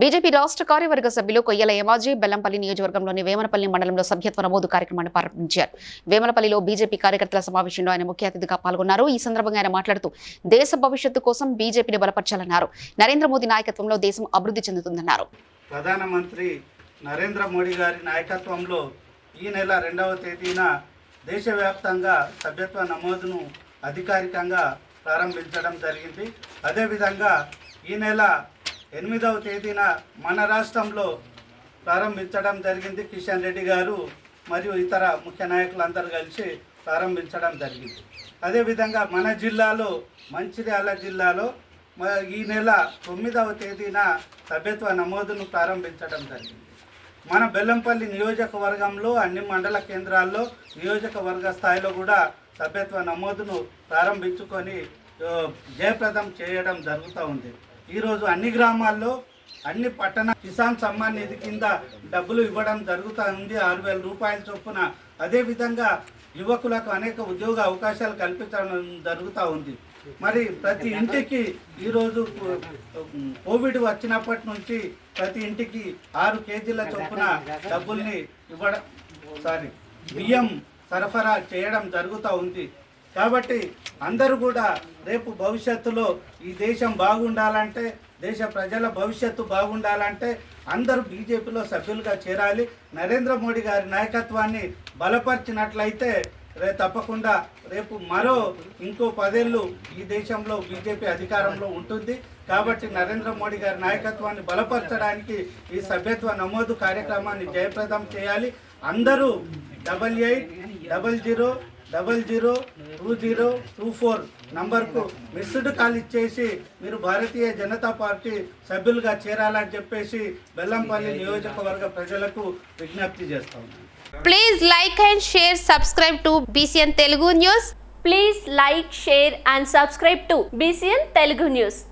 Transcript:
BJP రాష్ట్ర కార్యవర్గ సభ్యులు కొయ్యల యమాజీ బెల్లంపల్లి నియోజకవర్గంలోని వేమనపల్లి మండలంలో సభ్యత్వ నమోదు కార్యక్రమాన్ని ప్రారంభించారు. వేమనపల్లిలో బీజేపీ కార్యకర్తల సమావేశంలో ఆయన ముఖ్య అతిథిగా పాల్గొన్నారు. ఈ సందర్భంగా ఆయన మాట్లాడుతూ దేశ భవిష్యత్తు కోసం బీజేపీని బలపరచాలన్నారు. నరేంద్ర మోదీ నాయకత్వంలో దేశం అభివృద్ధి చెందుతుందన్నారు. ప్రధానమంత్రి నరేంద్ర మోడీ గారి నాయకత్వంలో ఈ నెల రెండవ తేదీన దేశవ్యాప్తంగా సభ్యత్వ నమోదును అధికారికంగా ప్రారంభించడం జరిగింది. అదేవిధంగా ఈ నెల ఎనిమిదవ తేదీన మన రాష్ట్రంలో ప్రారంభించడం జరిగింది కిషన్ రెడ్డి గారు మరియు ఇతర ముఖ్య నాయకులందరూ కలిసి ప్రారంభించడం జరిగింది. అదేవిధంగా మన జిల్లాలో మంచిర్యాల జిల్లాలో ఈ నెల తొమ్మిదవ తేదీన సభ్యత్వ నమోదును ప్రారంభించడం జరిగింది. మన బెల్లంపల్లి నియోజకవర్గంలో అన్ని మండల కేంద్రాల్లో నియోజకవర్గ స్థాయిలో కూడా సభ్యత్వ నమోదును ప్రారంభించుకొని జయప్రదం చేయడం జరుగుతూ ఉంది. ఈరోజు అన్ని గ్రామాల్లో అన్ని పట్టణ కిసాన్ సమ్మాన్ నిధి కింద డబ్బులు ఇవ్వడం జరుగుతూ ఉంది ఆరు వేల రూపాయల చొప్పున. అదేవిధంగా యువకులకు అనేక ఉద్యోగ అవకాశాలు కల్పించడం జరుగుతూ ఉంది. మరి ప్రతి ఇంటికి ఈరోజు కోవిడ్ వచ్చినప్పటి నుంచి ప్రతి ఇంటికి ఆరు కేజీల చొప్పున డబ్బుల్ని ఇవ్వడం సారీ బియ్యం సరఫరా చేయడం జరుగుతూ ఉంది. కాబట్టి అందరూ కూడా రేపు భవిష్యత్తులో ఈ దేశం బాగుండాలంటే దేశ ప్రజల భవిష్యత్తు బాగుండాలంటే అందరూ బీజేపీలో సభ్యులుగా చేరాలి. నరేంద్ర మోడీ గారి నాయకత్వాన్ని బలపరిచినట్లయితే రే తప్పకుండా రేపు మరో ఇంకో పదేళ్ళు ఈ దేశంలో బీజేపీ అధికారంలో ఉంటుంది. కాబట్టి నరేంద్ర మోడీ గారి నాయకత్వాన్ని బలపరచడానికి ఈ సభ్యత్వ నమోదు కార్యక్రమాన్ని జయప్రదం చేయాలి. అందరూ double eight double zero double zero two zero two four నంబర్కు మిస్డ్ కాల్ ఇచ్చేసి మీరు భారతీయ జనతా పార్టీ సభ్యులుగా చేరాలని చెప్పేసి బెల్లంపల్లి నియోజకవర్గ ప్రజలకు విజ్ఞప్తి చేస్తాం please like and share subscribe to BCN Telugu news please like share and subscribe to BCN Telugu news